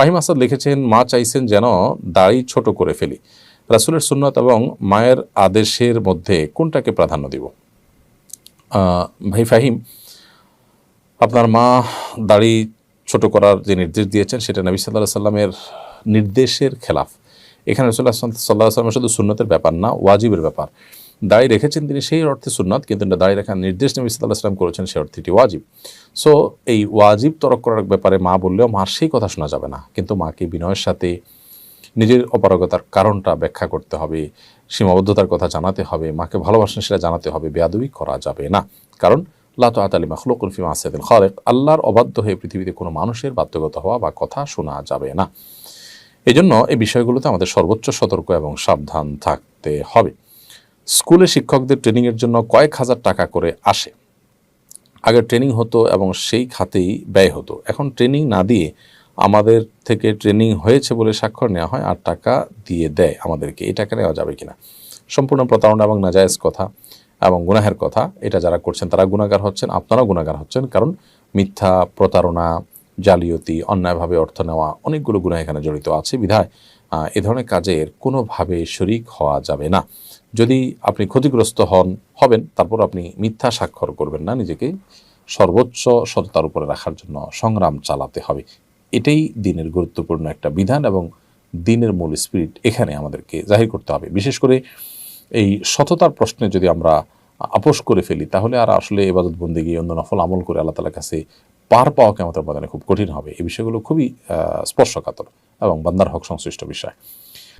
ফাহিম আসাদ লিখেছেন, মা চাইছেন যেন দাড়ি ছোট করে ফেলি। রাসুলের সুন্নত এবং মায়ের আদেশের মধ্যে কোনটাকে প্রাধান্য দিব? ভাই ফাহিম, আপনার মা দাড়ি ছোট করার যে নির্দেশ দিয়েছেন, সেটা নবী সাল্লাহ সাল্লামের নির্দেশের খেলাফ। এখানে রসুল্লাহ সাল্লাহ সাল্লামের শুধু সুন্নতের ব্যাপার না, ওয়াজিবের ব্যাপার। দাড়ি রেখেছেন তিনি সেই অর্থে সুন্নত, কিন্তু দাড়ি রাখার নির্দেশ নবী সাল্লাহ সাল্লাম করেছেন সেই অর্থে এটি ওয়াজিব। সো এই ওয়াজিব তরক করার ব্যাপারে মা বললেও মার সেই কথা শোনা যাবে না, কিন্তু মাকে বিনয়ের সাথে নিজের অপারগতার কারণটা ব্যাখ্যা করতে হবে, সীমাবদ্ধতার কথা জানাতে হবে, মাকে ভালোবাসেন সেটা জানাতে হবে, বেয়াদবি করা যাবে না। কারণ লাত আতালি মাখলুকুল ফিমা আসাদিল খালেক, আল্লাহর অবাধ্য হয়ে পৃথিবীতে কোনো মানুষের বাধ্যগত হওয়া বা কথা শোনা যাবে না। এই জন্য এই বিষয়গুলোতে আমাদের সর্বোচ্চ সতর্ক এবং সাবধান থাকতে হবে। স্কুলে শিক্ষকদের ট্রেনিংয়ের জন্য কয়েক হাজার টাকা করে আসে। আগে ট্রেনিং হতো এবং সেই খাতেই ব্যয় হতো। এখন ট্রেনিং না দিয়ে আমাদের থেকে ট্রেনিং হয়েছে বলে স্বাক্ষর নেওয়া হয়, আর টাকা দিয়ে দেয় আমাদেরকে। এই টাকা নেওয়া যাবে কিনা? সম্পূর্ণ প্রতারণা এবং নাজায়েজ কথা এবং গুনাহের কথা, এটা যারা করছেন তারা গুণাগার হচ্ছেন, আপনারাও গুণাগার হচ্ছেন, কারণ মিথ্যা, প্রতারণা, জালিয়াতি, অন্যায়ভাবে অর্থ নেওয়া অনেকগুলো গুণা এখানে জড়িত আছে। বিধায় এ ধরনের কাজের কোনোভাবে শরিক হওয়া যাবে না। যদি আপনি ক্ষতিগ্রস্ত হন, হবেন, তারপর আপনি মিথ্যা স্বাক্ষর করবেন না, নিজেকে সর্বোচ্চ সততার উপরে রাখার জন্য সংগ্রাম চালাতে হবে। এটাই দিনের গুরুত্বপূর্ণ একটা বিধান এবং দিনের মূল স্পিরিট এখানে আমাদেরকে জাহির করতে হবে। বিশেষ করে এই সততার প্রশ্নে যদি আমরা আপোষ করে ফেলি, তাহলে আর আসলে এবাদত বন্দিগি, অন্য নফল আমল করে আল্লাহ তালার কাছে পার পাওয়া কেমতের বাদানে খুব কঠিন হবে। এই বিষয়গুলো খুবই স্পর্শকাতর এবং বান্দার হক সংশ্লিষ্ট বিষয়।